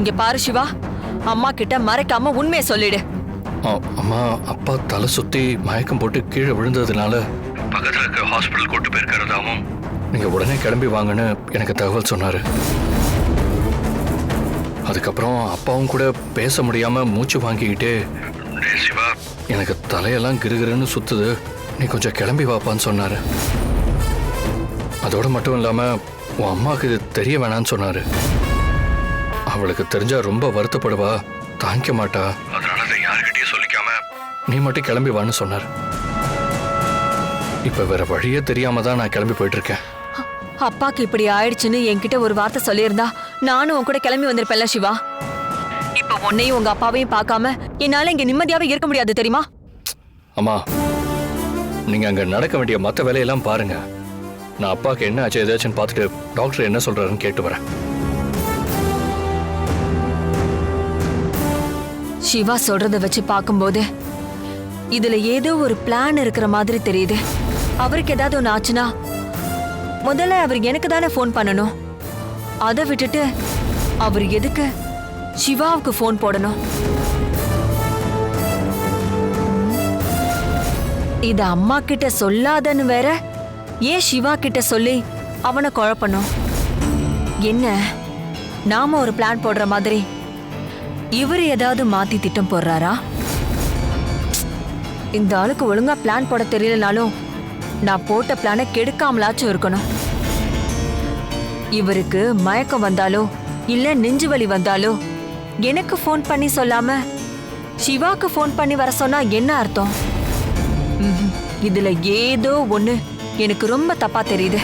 இங்க பாரு சிவா. அம்மா கிட்ட மறைக்காம உண்மையை சொல்லிடு. அம்மா அப்பா தலை சுத்தி மயக்கம் போட்டு கீழே விழுந்ததுனால பக்கத்துல இருக்க ஹாஸ்பிட்டல் கூட்டு போயிருக்கிறதாவும் நீங்க உடனே கிளம்பி வாங்கன்னு எனக்கு தகவல் சொன்னாரு. அதுக்கப்புறம் அப்பாவும் கூட பேச முடியாம மூச்சு வாங்கிக்கிட்டே சிவா எனக்கு தலையெல்லாம் கிருகிருன்னு சுத்துது. நீ கொஞ்சம் கிளம்பி வாப்பான்னு சொன்னாரு. அதோட மட்டும் இல்லாம உன் அம்மாவுக்கு இது தெரிய வேணாம்னு சொன்னாரு. அவளுக்கு தெரிஞ்சா ரொம்ப வருத்தப்படுவா. தாங்கிக்க மாட்டா. அதனால அதை யாருக்கிட்டையும் சொல்லிக்காம நீ மட்டும் கிளம்பி வான்னு சொன்னார். இப்ப வேற வழியே தெரியாம தான் நான் கிளம்பி போயிட்டு இருக்கேன் அப்பாக்கு இப்படி ஆயிடுச்சுன்னு என்கிட்ட ஒரு வார்த்தை சொல்லியிருந்தா நானும் உன் கூட கிளம்பி வந்திருப்பேன்ல சிவா. இப்ப உன்னையும் உங்க அப்பாவையும் பார்க்காம என்னால இங்க நிம்மதியாவே இருக்க முடியாது தெரியுமா? அம்மா நீங்க அங்க நடக்க வேண்டிய மத்த வேலையெல்லாம் பாருங்க. நான் அப்பாவுக்கு என்ன ஆச்சு ஏதாச்சும் பார்த்துட்டு டாக்டர் என்ன சொல்றாருன்னு கேட்டு வரேன். சிவா சொல்றத வச்சு பார்க்கும்போது இதுல ஏதோ ஒரு பிளான் இருக்கிற மாதிரி தெரியுது. அவருக்கு ஏதாவது ஒன்று ஆச்சுன்னா முதல்ல அவர் எனக்கு தானே ஃபோன் பண்ணணும். அதை விட்டுட்டு அவர் எதுக்கு சிவாவுக்கு ஃபோன் போடணும்? இது அம்மா கிட்ட சொல்லாதன்னு வேற ஏன் சிவா கிட்ட சொல்லி அவனை குழப்பணும்? என்ன நாம ஒரு பிளான் போடுற மாதிரி இவர் ஏதாவது மாத்தி திட்டம் போடுறாரா? இந்த ஆளுக்கு ஒழுங்கா பிளான் போட தெரியலனாலும் நான் போட்ட பிளானை கெடுக்காமலாச்சும் இருக்கணும். இவருக்கு மயக்கம் வந்தாலோ இல்ல நெஞ்சு வலி வந்தாலோ எனக்கு ஃபோன் பண்ணி சொல்லாம சிவாக்கு ஃபோன் பண்ணி வர சொன்னா என்ன அர்த்தம்? இதுல ஏதோ ஒண்ணு எனக்கு ரொம்ப தப்பா தெரியுது.